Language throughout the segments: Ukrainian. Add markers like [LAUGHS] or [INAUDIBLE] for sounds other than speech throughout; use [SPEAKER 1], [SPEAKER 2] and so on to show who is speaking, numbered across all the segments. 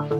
[SPEAKER 1] Вітаю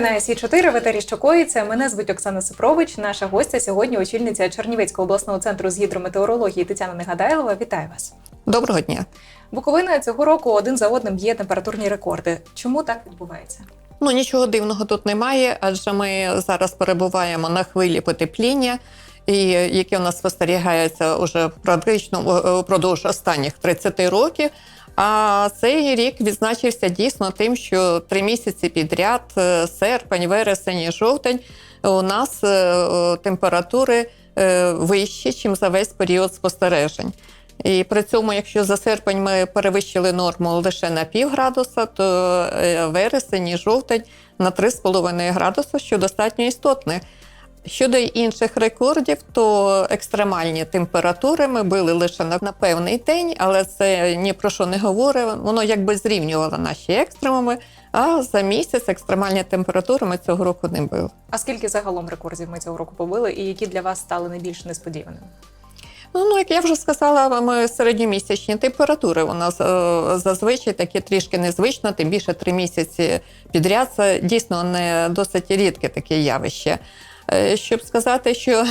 [SPEAKER 1] на СІ 4 в етері «Що коїться?». Мене звуть Оксана Сипрович. Наша гостя сьогодні очільниця Чернівецького обласного центру з гідрометеорології Тетяна Негадайлова. Вітаю вас.
[SPEAKER 2] Доброго дня.
[SPEAKER 1] Буковина цього року один за одним б'є температурні рекорди. Чому так відбувається?
[SPEAKER 2] Ну нічого дивного тут немає, адже ми зараз перебуваємо на хвилі потепління, і яке у нас спостерігається уже практично впродовж останніх 30 років. А цей рік відзначився дійсно тим, що три місяці підряд е, серпень, вересень, і жовтень у нас е, температури е, вищі, ніж за весь період спостережень. І при цьому, якщо за серпень ми перевищили норму лише на пів градуса, то е, вересень і жовтень на 3,5 градуса, що достатньо істотне. Щодо інших рекордів, то екстремальні температури ми били лише на, на певний день, але це ні про що не говорить. Воно якби зрівнювало наші екстремуми. А за місяць екстремальні температури ми цього року не били.
[SPEAKER 1] А скільки загалом рекордів ми цього року побили, і які для вас стали найбільш несподіваними?
[SPEAKER 2] Ну, ну, як я вже сказала, ми середньомісячні температури у нас е, зазвичай такі трішки незвично, тим більше три місяці підряд. Це дійсно не досить рідке таке явище. Е, Щоб сказати, що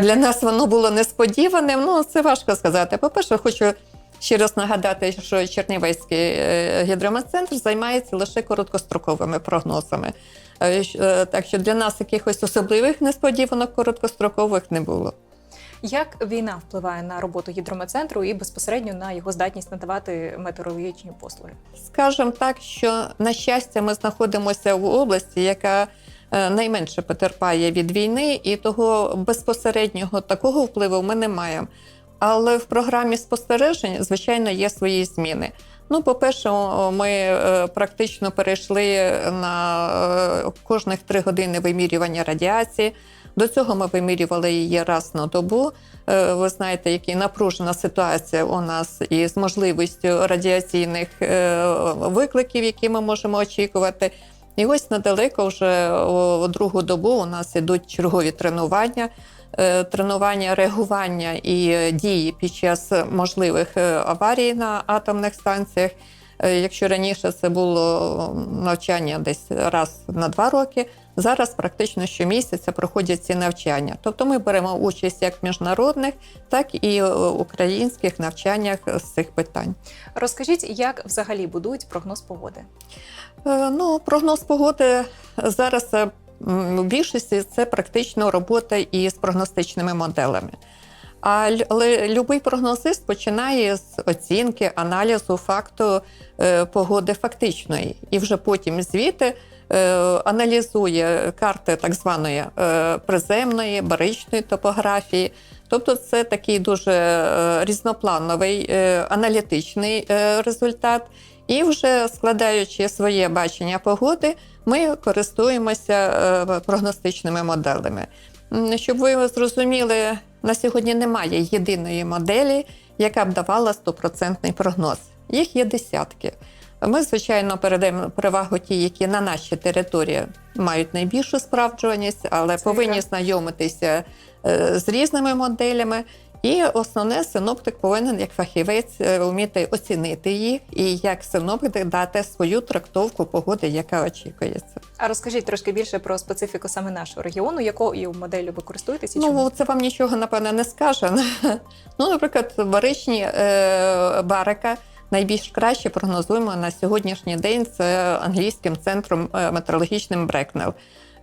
[SPEAKER 2] для нас воно було несподіваним, ну це важко сказати. По-перше, хочу ще раз нагадати, що Чернівецький е, гідрометцентр займається лише короткостроковими прогнозами. Е, Так що для нас якихось особливих несподіванок короткострокових не було.
[SPEAKER 1] Як війна впливає на роботу гідрометцентру і безпосередньо на його здатність надавати метеорологічні послуги?
[SPEAKER 2] Скажемо так, що на щастя, ми знаходимося в області, яка найменше потерпає від війни, і того безпосереднього такого впливу ми не маємо. Але в програмі спостережень, звичайно, є свої зміни. Ну, по-перше, ми е, практично перейшли на е, кожних три години вимірювання радіації. До цього ми вимірювали її раз на добу. Е, Ви знаєте, яка напружена ситуація у нас із можливістю радіаційних е, викликів, які ми можемо очікувати. І ось недалеко вже о другу добу у нас ідуть чергові тренування. Е, Тренування реагування і е, дії під час можливих е, аварій на атомних станціях. Якщо раніше це було навчання десь раз на два роки, зараз практично щомісяця проходять ці навчання. Тобто ми беремо участь як в міжнародних, так і українських навчаннях з цих питань.
[SPEAKER 1] Розкажіть, як взагалі будують прогноз погоди?
[SPEAKER 2] Е, Ну, прогноз погоди зараз е, в більшості це практично робота із прогностичними моделями. Будь-який прогнозист починає з оцінки, аналізу факту е, погоди фактичної, і вже потім звідти е, аналізує карти так званої е, приземної, баричної топографії. Тобто, це такий дуже е, різноплановий е, аналітичний е, результат. І вже складаючи своє бачення погоди, ми користуємося е, прогностичними моделями. Щоб ви зрозуміли, на сьогодні немає єдиної моделі, яка б давала стопроцентний прогноз. Їх є десятки. Ми, звичайно, передаємо перевагу ті, які на нашій території мають найбільшу справджуваність, але
[SPEAKER 1] Це
[SPEAKER 2] повинні знайомитися е, з різними моделями. І основне, синоптик повинен як фахівець е, вміти оцінити їх і як синоптик дати свою трактовку погоди, яка очікується.
[SPEAKER 1] А розкажіть трошки більше про специфіку саме нашого регіону, якою моделлю ви користуєтесь і чому?
[SPEAKER 2] Ну, це вам нічого, напевне, не скаже. [LAUGHS] Ну, наприклад, баричні е, барика найбільш краще прогнозуємо на сьогоднішній день це англійським центром е, метеорологічним Брекнел.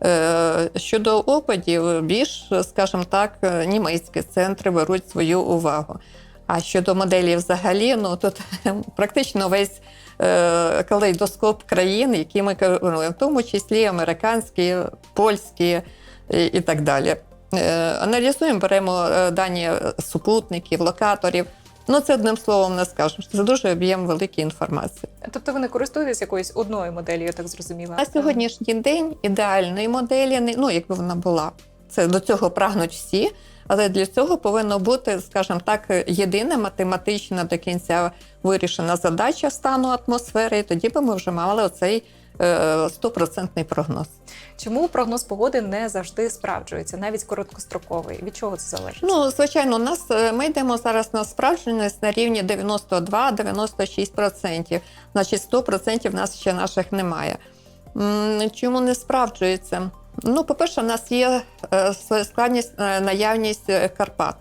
[SPEAKER 2] Е, Щодо опадів, більш, скажімо так, е, німецькі центри беруть свою увагу. А щодо моделі взагалі, ну тут [LAUGHS] практично весь е, калейдоскоп країн, які ми керуємо, в тому числі американські, польські і, і так далі. Е, Аналізуємо, беремо дані супутників, локаторів. Ну, це одним словом не скажемо. що Це дуже об'єм великої інформації.
[SPEAKER 1] Тобто ви не користуєтесь якоюсь одною моделлю, я так зрозуміла.
[SPEAKER 2] На сьогоднішній день ідеальної моделі, ну якби вона була, це до цього прагнуть всі. Але для цього повинно бути, скажімо так, єдина математична до кінця вирішена задача стану атмосфери. І тоді би ми вже мали оцей стопроцентний прогноз.
[SPEAKER 1] Чому прогноз погоди не завжди справджується, навіть короткостроковий? Від чого це залежить?
[SPEAKER 2] Ну, звичайно, у нас е, ми йдемо зараз на справжність на рівні 92-96%. Значить, 100% в нас ще наших немає. Чому не справджується? Ну, по-перше, в нас є е, складність, е, наявність е, Карпат.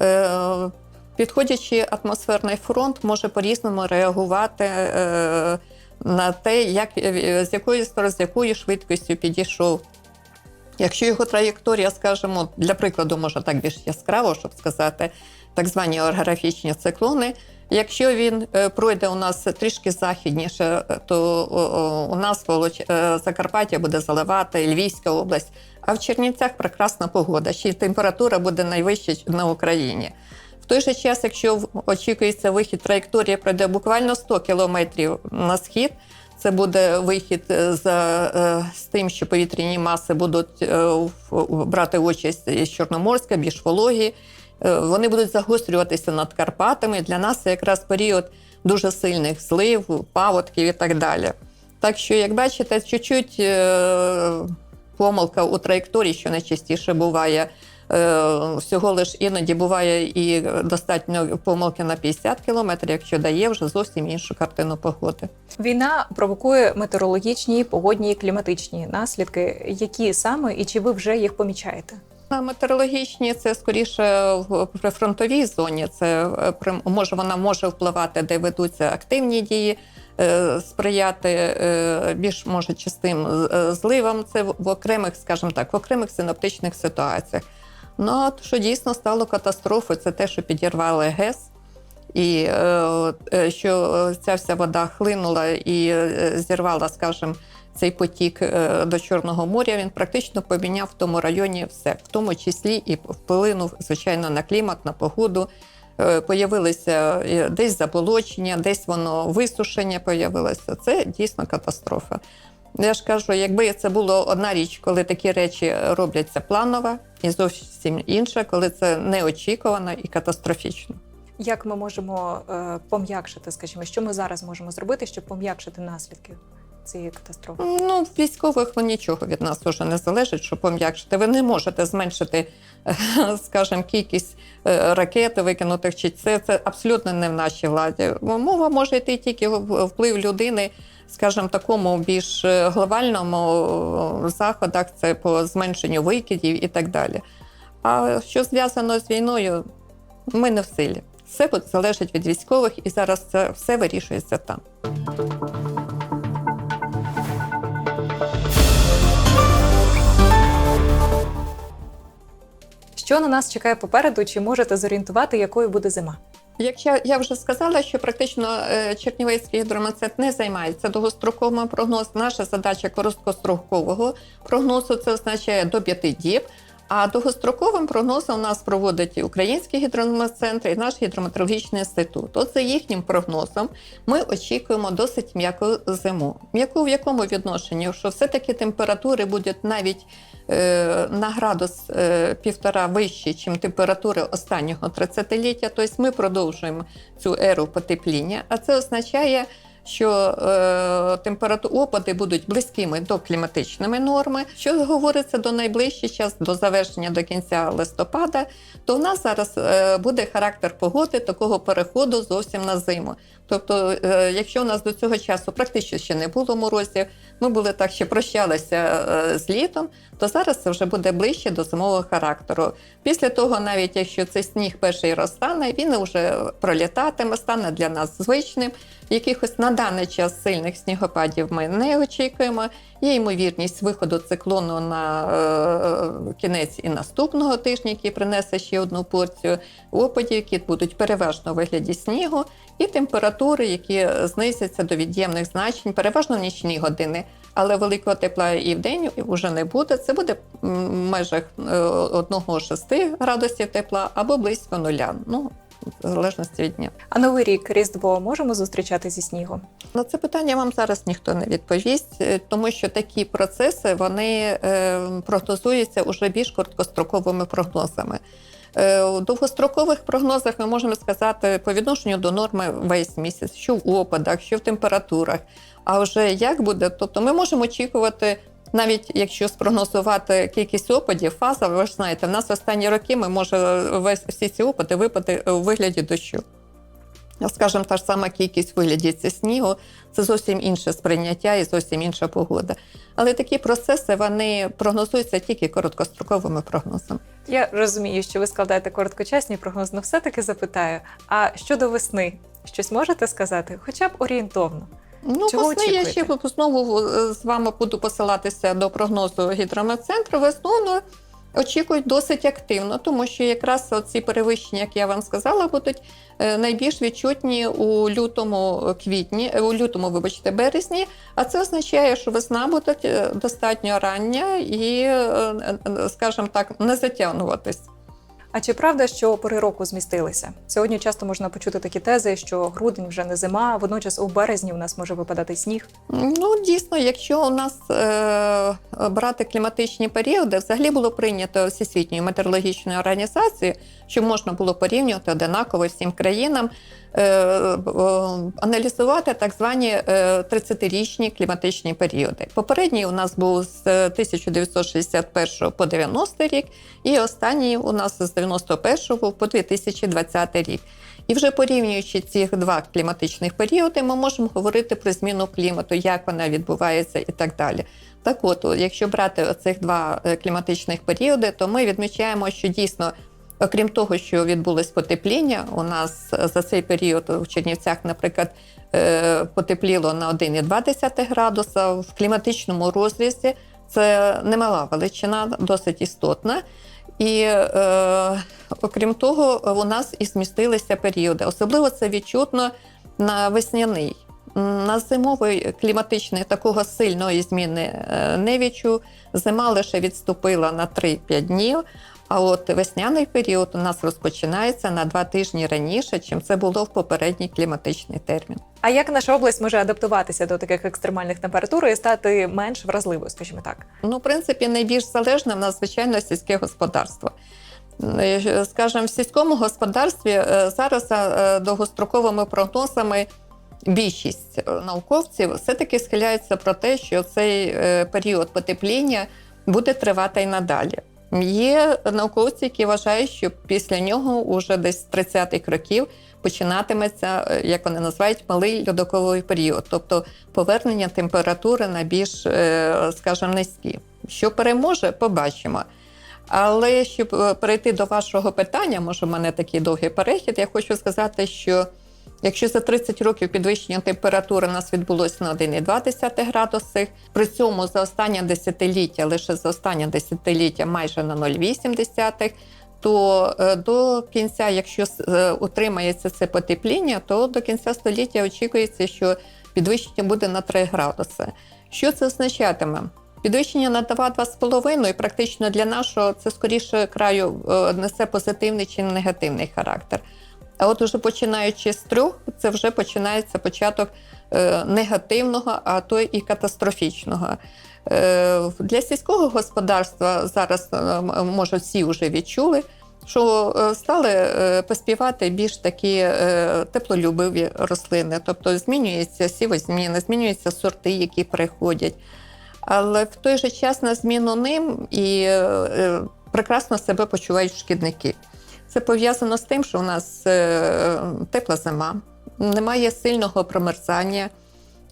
[SPEAKER 2] Е, Підходячи атмосферний фронт, може по-різному реагувати е, на те, як, е, з якої з якою швидкістю підійшов Якщо його траєкторія, скажімо, для прикладу, може так більш яскраво, щоб сказати, так звані орографічні циклони. Якщо він е, пройде у нас трішки західніше, е, то у нас е, Закарпаття буде заливати, Львівська область. А в Чернівцях прекрасна погода, ще й температура буде найвища на Україні. В той же час, якщо очікується вихід траєкторія пройде буквально 100 кілометрів на схід, це буде вихід е, за, е, з тим, що повітряні маси будуть е, брати участь із Чорноморська, більш вологі. Вони будуть загострюватися над Карпатами. Для нас це якраз період дуже сильних злив, паводків і так далі. Так що, як бачите, чуть-чуть помилка у траєкторії, що найчастіше буває. Е, Всього лиш іноді буває і достатньо помилки на 50 кілометрів, якщо дає вже зовсім іншу картину погоди.
[SPEAKER 1] Війна провокує метеорологічні, погодні і кліматичні наслідки. Які саме і чи ви вже їх помічаєте?
[SPEAKER 2] А Метеорологічні це скоріше в прифронтовій зоні. Це е, може вона може впливати, де ведуться активні дії, е, сприяти більш може частим е, зливам. Це в окремих, скажімо так, в окремих синоптичних ситуаціях. Ну що дійсно стало катастрофою, це те, що підірвали ГЕС. І е, е, що е, ця вся вода хлинула і е, зірвала, скажімо, цей потік до Чорного моря, він практично поміняв в тому районі все, в тому числі і вплинув, звичайно, на клімат, на погоду. Появилися десь заболочення, десь воно висушення появилося. Це дійсно катастрофа. Я ж кажу, якби це було одна річ, коли такі речі робляться планово, і зовсім інша, коли це неочікувано і катастрофічно.
[SPEAKER 1] Як ми можемо е, пом'якшити, скажімо, що ми зараз можемо зробити, щоб пом'якшити наслідки цієї катастрофи?
[SPEAKER 2] Ну, військових ну, нічого від нас вже не залежить, щоб пом'якшити. Ви не можете зменшити, е, [LAUGHS] скажімо, кількість е, ракет викинутих чи це, це абсолютно не в нашій владі. Мова може йти тільки вплив людини, скажімо, такому більш е, глобальному е, заходах, це по зменшенню викидів і так далі. А що зв'язано з війною, ми не в силі. Все залежить від військових, і зараз це все вирішується там.
[SPEAKER 1] Що на нас чекає попереду? Чи можете зорієнтувати, якою буде зима?
[SPEAKER 2] Якщо я вже сказала, що практично е, Чернівецький гідромацет не займається довгостроковим прогнозом, наша задача короткострокового прогнозу це означає до п'яти діб. А довгостроковим прогнозом у нас проводить і Український гідрометцентр і наш гідрометеорологічний інститут. От за їхнім прогнозом ми очікуємо досить м'яку зиму. М'яку в якому відношенні? Що все-таки температури будуть навіть е, на градус е, півтора вищі, ніж температури останнього 30-ліття. Тобто ми продовжуємо цю еру потепління, а це означає. Що е, температури опади будуть близькими до кліматичними норми. Що говориться до найближчий час, до завершення до кінця листопада, то в нас зараз е, буде характер погоди такого переходу зовсім на зиму. Тобто, е, якщо у нас до цього часу практично ще не було морозів, ми були так, що прощалися е, з літом, то зараз це вже буде ближче до зимового характеру. Після того, навіть якщо цей сніг перший розтане, він вже пролітатиме, стане для нас звичним. Якихось на даний час сильних снігопадів ми не очікуємо. Є ймовірність виходу циклону на е, кінець і наступного тижня, який принесе ще одну порцію опадів, які будуть переважно у вигляді снігу, і температури, які знизяться до від'ємних значень, переважно в нічні години. Але великого тепла і в день вже не буде. Це буде в межах е, 1-6 градусів тепла або близько нуля. Ну, в залежності від дня.
[SPEAKER 1] А новий рік Різдво можемо зустрічати зі снігом?
[SPEAKER 2] На це питання вам зараз ніхто не відповість, е, тому що такі процеси вони е, прогнозуються уже більш короткостроковими прогнозами. Е, У довгострокових прогнозах ми можемо сказати по відношенню до норми весь місяць, що в опадах, що в температурах. А вже як буде, тобто ми можемо очікувати. Навіть якщо спрогнозувати кількість опадів, фаза, ви ж знаєте, в нас останні роки ми може весь всі ці опади випади у вигляді дощу. Скажімо, та ж сама кількість у вигляді це снігу, це зовсім інше сприйняття і зовсім інша погода. Але такі процеси вони прогнозуються тільки короткостроковими прогнозами.
[SPEAKER 1] Я розумію, що ви складаєте короткочасні прогнози, але все-таки запитаю: а щодо весни, щось можете сказати, хоча б орієнтовно?
[SPEAKER 2] Ну,
[SPEAKER 1] Чого
[SPEAKER 2] весни я ще знову е, з вами буду посилатися до прогнозу гідрометцентру. Весну ну, очікують досить активно, тому що якраз ці перевищення, як я вам сказала, будуть е, найбільш відчутні у лютому, квітні, е, у лютому, вибачте, березні. А це означає, що весна буде е, достатньо рання і, е, е, скажімо так, не затягнуватись.
[SPEAKER 1] А чи правда, що пори року змістилися? Сьогодні часто можна почути такі тези, що грудень вже не зима, а водночас у березні у нас може випадати сніг.
[SPEAKER 2] Ну, дійсно, якщо у нас е, брати кліматичні періоди, взагалі було прийнято Всесвітньою метеорологічною організацією, що можна було порівнювати одинаково всім країнам, е, е, аналізувати так звані е, 30-річні кліматичні періоди. Попередній у нас був з 1961 по 90 рік, і останній у нас з 91 по 2020 рік. І вже порівнюючи ці два кліматичних періоди, ми можемо говорити про зміну клімату, як вона відбувається і так далі. Так от, якщо брати оцих два е, кліматичних періоди, то ми відмічаємо, що дійсно, окрім того, що відбулось потепління, у нас за цей період в Чернівцях, наприклад, е, потепліло на 1,2 градуса в кліматичному розрізі. Це немала величина, досить істотна. І е, окрім того, у нас і змістилися періоди. Особливо це відчутно на весняний. На зимовий кліматичний такого сильної зміни е, не відчув. Зима лише відступила на 3-5 днів. А от весняний період у нас розпочинається на два тижні раніше, чим це було в попередній кліматичний термін.
[SPEAKER 1] А як наша область може адаптуватися до таких екстремальних температур і стати менш вразливою, скажімо так?
[SPEAKER 2] Ну, в принципі, найбільш залежне в нас, звичайно, сільське господарство. Е, Скажімо, в сільському господарстві е, зараз за е, довгостроковими прогнозами більшість науковців все-таки схиляються про те, що цей період потепління буде тривати і надалі. Є науковці, які вважають, що після нього, уже десь з 30-х років, починатиметься, е, як вони називають, малий льодоковий період, тобто повернення температури на більш, е, скажімо, низькі. Що переможе, побачимо. Але щоб е, перейти до вашого питання, може, в мене такий довгий перехід, я хочу сказати, що якщо за 30 років підвищення температури у нас відбулося на 1,2 градуси, при цьому за останнє десятиліття, лише за останнє десятиліття майже на 0,8, то е, до кінця, якщо е, утримається це потепління, то до кінця століття очікується, що підвищення буде на 3 градуси. Що це означатиме? Підвищення на 2-2,5 і практично для нашого це скоріше краю е, несе позитивний чи негативний характер. А от уже починаючи з трьох, це вже починається початок е, негативного, а то і катастрофічного. Е, Для сільського господарства зараз е, може всі вже відчули, що стали поспівати більш такі теплолюбиві рослини, тобто змінюється сівозміна, змінюються сорти, які приходять. Але в той же час на зміну ним і прекрасно себе почувають шкідники. Це пов'язано з тим, що у нас е, тепла зима, немає сильного промерзання,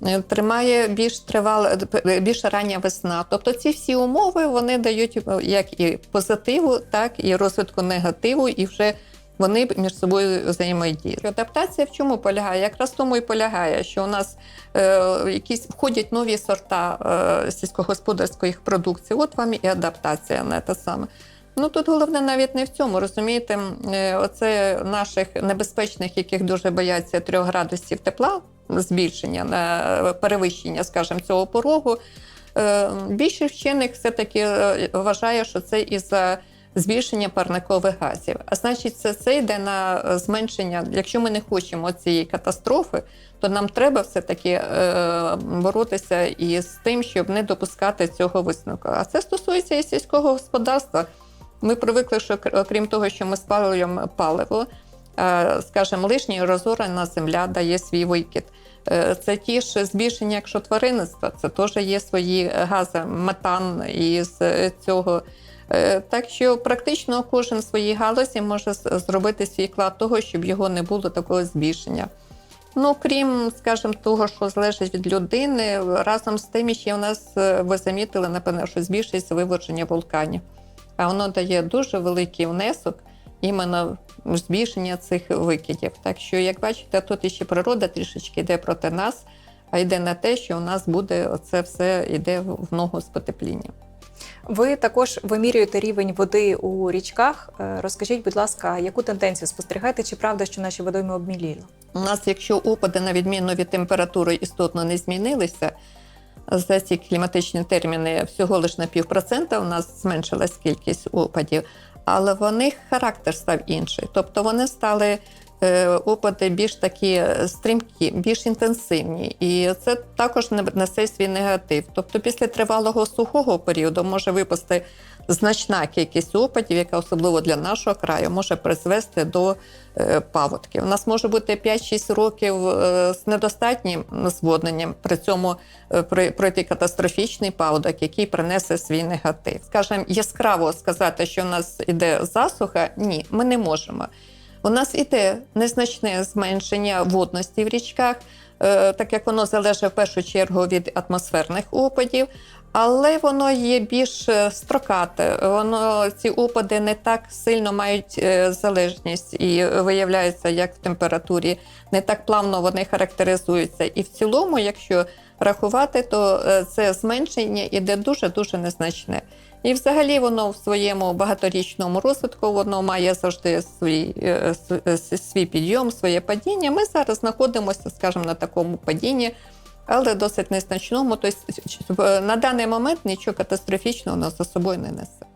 [SPEAKER 2] е, тримає більш тривала, більш рання весна. Тобто ці всі умови вони дають е, як і позитиву, так і розвитку негативу, і вже вони між собою взаємодіють. Адаптація в чому полягає? Якраз тому і полягає, що у нас е, якісь входять нові сорта е, сільськогосподарської продукції. От вам і адаптація на те саме. Ну тут головне навіть не в цьому, розумієте, Е, оце наших небезпечних, яких дуже бояться трьох градусів тепла, збільшення на перевищення, скажімо, цього порогу. Е, Більшість вчених все-таки е, вважає, що це із-за збільшення парникових газів. А значить, це, це йде на зменшення. Якщо ми не хочемо цієї катастрофи, то нам треба все-таки боротися із тим, щоб не допускати цього висновку. А це стосується і сільського господарства. Ми привикли, що кр- окрім того, що ми спалюємо паливо, е, скажімо, лишня розорена земля дає свій викид. Е, Це ті ж збільшення, якщо тваринництва, це теж є свої гази, метан із е, цього. Так що практично кожен в своїй галузі може зробити свій вклад того, щоб його не було такого збільшення. Ну, крім, скажімо, того, що залежить від людини, разом з тим, ще у нас ви замітили, напевно, що збільшується виводження вулканів. А воно дає дуже великий внесок іменно в збільшення цих викидів. Так що, як бачите, тут іще природа трішечки йде проти нас, а йде на те, що у нас буде це все йде в ногу з потеплінням.
[SPEAKER 1] Ви також вимірюєте рівень води у річках. Е, Розкажіть, будь ласка, яку тенденцію спостерігаєте? Чи правда, що наші водойми обміліли?
[SPEAKER 2] У нас, якщо опади, на відміну від температури, істотно не змінилися, за ці кліматичні терміни всього лише на півпроцента у нас зменшилась кількість опадів, але в них характер став інший. Тобто вони стали е, опади більш такі стрімкі, більш інтенсивні. І це також не- несе свій негатив. Тобто, після тривалого сухого періоду може випасти значна кількість опадів, яка особливо для нашого краю може призвести до е, паводків. У нас може бути 5-6 років е, з недостатнім зводненням, при цьому е, пройти катастрофічний паводок, який принесе свій негатив. Скажімо, яскраво сказати, що в нас іде засуха, ні, ми не можемо. У нас іде незначне зменшення водності в річках, так як воно залежить в першу чергу від атмосферних опадів. Але воно є більш е, строкате. Воно ці опади не так сильно мають е, залежність і виявляються як в температурі, не так плавно вони характеризуються. І в цілому, якщо рахувати, то е, це зменшення іде дуже дуже незначне. І взагалі воно в своєму багаторічному розвитку воно має завжди свій, свій підйом, своє падіння. Ми зараз знаходимося, скажімо, на такому падінні, але досить незначному. Тобто е, на даний момент нічого катастрофічного воно за собою не несе.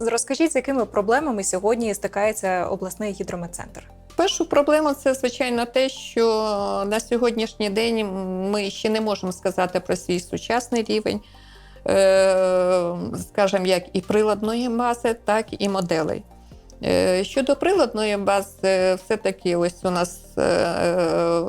[SPEAKER 1] Розкажіть, з якими проблемами сьогодні стикається обласний гідрометцентр?
[SPEAKER 2] Першу проблему це звичайно те, що на сьогоднішній день ми ще не можемо сказати про свій сучасний рівень, скажімо, як і приладної бази, так і моделей. Е, Щодо приладної бази, все-таки ось у нас е,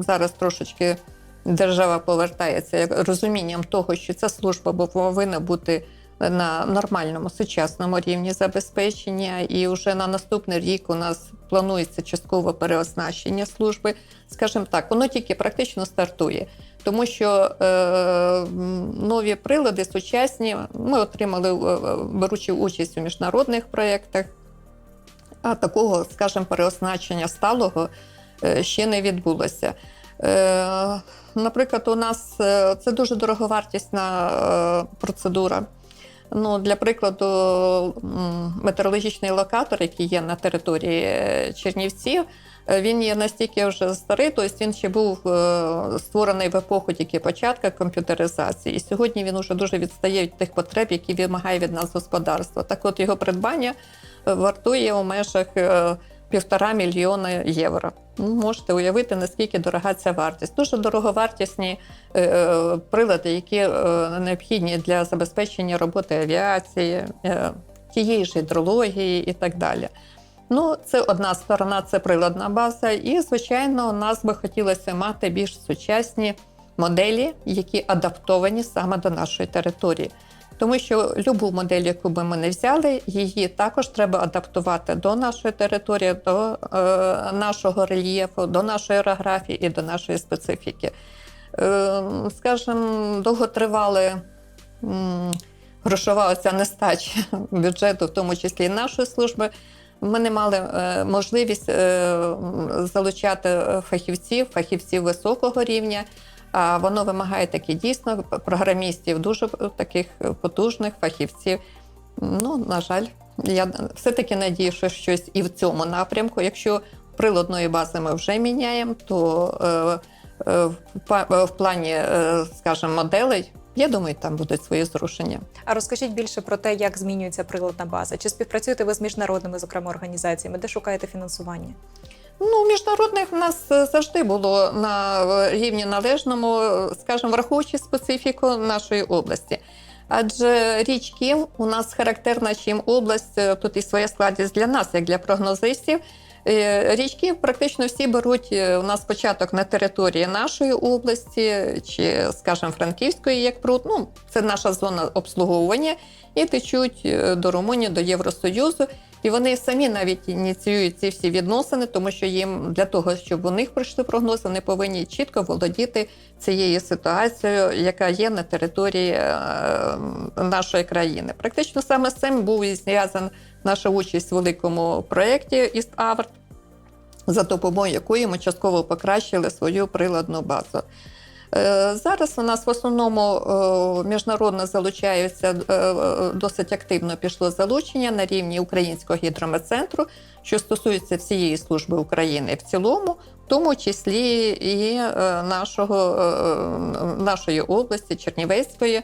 [SPEAKER 2] зараз трошечки держава повертається розумінням того, що ця служба повинна бути на нормальному сучасному рівні забезпечення, і вже на наступний рік у нас планується часткове переоснащення служби. Скажімо так, воно тільки практично стартує, тому що е, нові прилади сучасні ми отримали, е, беручи участь у міжнародних проєктах. А такого, скажімо, переоснащення сталого е, ще не відбулося. Е, Наприклад, у нас е, це дуже дороговартісна процедура. Ну, для прикладу, метеорологічний локатор, який є на території Чернівців, він є настільки вже старий, тобто він ще був е, створений в епоху тільки початку комп'ютеризації. І сьогодні він вже дуже відстає від тих потреб, які вимагає від нас господарство. Так от його придбання е, вартує у межах е, півтора мільйона євро. Ну, можете уявити, наскільки дорога ця вартість. Дуже дороговартісні е, е, прилади, які е, необхідні для забезпечення роботи авіації, е, тієї ж гідрології і так далі. Ну, це одна сторона, це приладна база. І, звичайно, нас би хотілося мати більш сучасні моделі, які адаптовані саме до нашої території. Тому що любу модель, яку би ми не взяли, її також треба адаптувати до нашої території, до е, нашого рельєфу, до нашої орографії і до нашої специфіки. Е, скажімо, довготривали грошова оця нестача бюджету, в тому числі і нашої служби. Ми не мали е, можливість е, залучати фахівців, фахівців високого рівня. А воно вимагає таки дійсно програмістів, дуже таких потужних фахівців. Ну, на жаль, я все-таки надію, що щось і в цьому напрямку. Якщо приладної бази ми вже міняємо, то е, е, в плані, е, скажімо, моделей, я думаю, там будуть свої зрушення.
[SPEAKER 1] А розкажіть більше про те, як змінюється приладна база? Чи співпрацюєте ви з міжнародними, зокрема, організаціями, де шукаєте фінансування?
[SPEAKER 2] Ну, міжнародних в нас е, завжди було на е, рівні належному, е, скажімо, враховуючи специфіку нашої області. Адже річки у нас характерна чим область, тут і своя складність для нас, як для прогнозистів. Е, Річки практично всі беруть е, у нас початок на території нашої області, чи, скажімо, Франківської, як пруд. Ну, це наша зона обслуговування, і течуть е, до Румунії, до Євросоюзу. І вони самі навіть ініціюють ці всі відносини, тому що їм для того, щоб у них пройшли прогнози, вони повинні чітко володіти цією ситуацією, яка є на території нашої країни. Практично саме з цим був зв'язан наша участь в великому проєкті East Avert, за допомогою якої ми частково покращили свою приладну базу. Е, Зараз у нас в основному е, міжнародно залучаються е, досить активно пішло залучення на рівні Українського гідрометцентру, що стосується всієї служби України в цілому, в тому числі і нашого, нашої області, Чернівецької.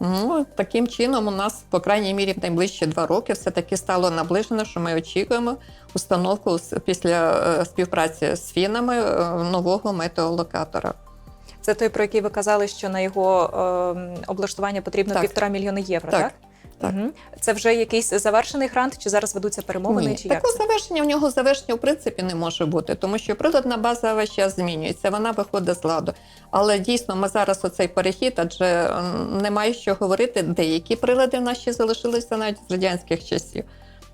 [SPEAKER 2] Ну, таким чином, у нас, по крайній мірі, в найближчі два роки все-таки стало наближено, що ми очікуємо установку після е, співпраці з фінами е, нового метеолокатора.
[SPEAKER 1] Це той, про який ви казали, що на його е, облаштування потрібно
[SPEAKER 2] Так.
[SPEAKER 1] півтора мільйона євро, так?
[SPEAKER 2] Так, так.
[SPEAKER 1] Мгм. Це вже якийсь завершений грант, чи зараз ведуться перемовини,
[SPEAKER 2] Ні,
[SPEAKER 1] чи як?
[SPEAKER 2] такого
[SPEAKER 1] це?
[SPEAKER 2] завершення в нього завершення в принципі не може бути, тому що приладна база весь час змінюється, вона виходить з ладу. Але дійсно ми зараз оцей перехід, адже немає що говорити, деякі прилади в нас ще залишилися навіть з радянських часів.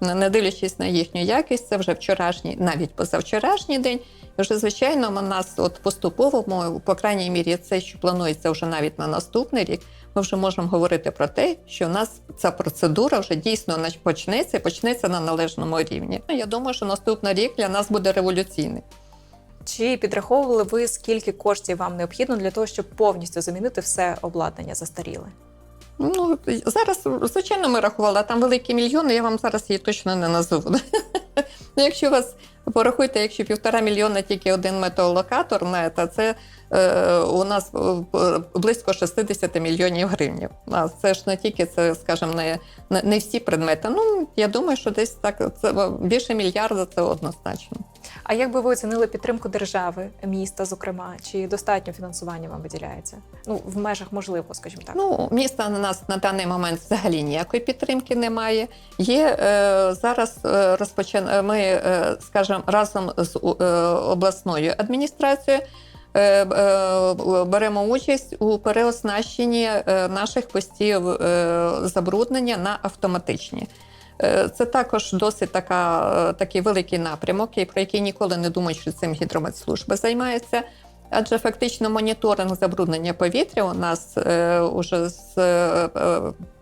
[SPEAKER 2] Не не дивлячись на їхню якість, це вже вчорашній, навіть позавчорашній день. І вже звичайно, у нас от поступово, по крайній мірі, це, що планується вже навіть на наступний рік. Ми вже можемо говорити про те, що в нас ця процедура вже дійсно почнеться, і почнеться на належному рівні. Ну, Я думаю, що наступний рік для нас буде революційний.
[SPEAKER 1] Чи підраховували ви, скільки коштів вам необхідно для того, щоб повністю замінити все обладнання застаріле?
[SPEAKER 2] Ну зараз, звичайно, ми рахували, а там великі мільйони. Я вам зараз її точно не назову. [LAUGHS] Ну, якщо вас порахуйте, якщо півтора мільйона тільки один метеолокатор, на це, у нас е, близько 60 мільйонів гривень. А це ж не тільки це, скажімо, не, не, всі предмети. Ну я думаю, що десь так це більше мільярда це однозначно.
[SPEAKER 1] А як би ви оцінили підтримку держави, міста, зокрема, чи достатньо фінансування вам виділяється? Ну, в межах можливо, скажімо так.
[SPEAKER 2] Ну, міста на нас на даний момент взагалі ніякої підтримки немає. Є е, зараз е, розпочен... е, ми, е, скажімо, разом з е, обласною адміністрацією. Е, е, Беремо участь у переоснащенні е, наших постів забруднення на автоматичні. Це також досить така, такий великий напрямок, про який ніколи не думають, що цим гідрометслужба займається. Адже фактично моніторинг забруднення повітря у нас е, уже з е,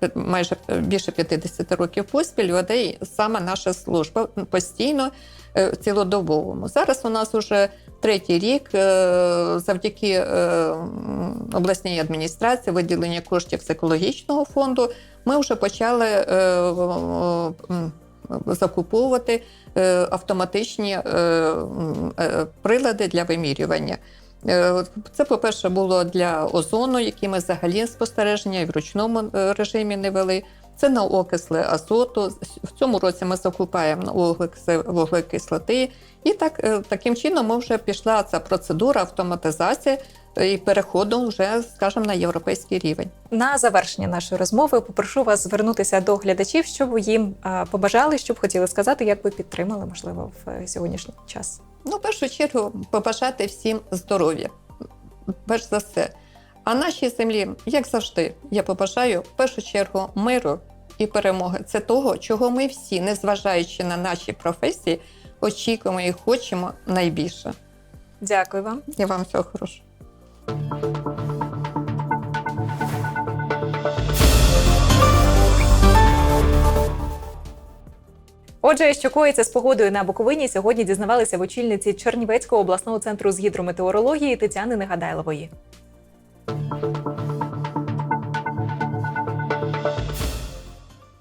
[SPEAKER 2] е, майже більше 50 років поспіль веде саме наша служба постійно е, цілодобовому. Зараз у нас уже третій рік е, завдяки е, обласній адміністрації виділення коштів з екологічного фонду. Ми вже почали е, м, закуповувати е, автоматичні е, е, прилади для вимірювання. Е, Це, по-перше, було для озону, який ми взагалі спостереження і в ручному е, режимі не вели. Це на окисли азоту. В цьому році ми закупаємо вуглекислоти. І так, е, таким чином ми вже пішла ця процедура автоматизації і переходу вже, скажімо, на європейський рівень.
[SPEAKER 1] На завершення нашої розмови попрошу вас звернутися до глядачів, щоб їм побажали, щоб хотіли сказати, як ви підтримали, можливо, в сьогоднішній час.
[SPEAKER 2] Ну, в першу чергу, побажати всім здоров'я. Перш за все. А нашій землі, як завжди, я побажаю в першу чергу миру і перемоги. Це того, чого ми всі, незважаючи на наші професії, очікуємо і хочемо найбільше.
[SPEAKER 1] Дякую вам.
[SPEAKER 2] І вам всього хорошого.
[SPEAKER 1] Отже, що коїться з погодою на Буковині, сьогодні дізнавалися в очільниці Чернівецького обласного центру з гідрометеорології Тетяни Негадайлової.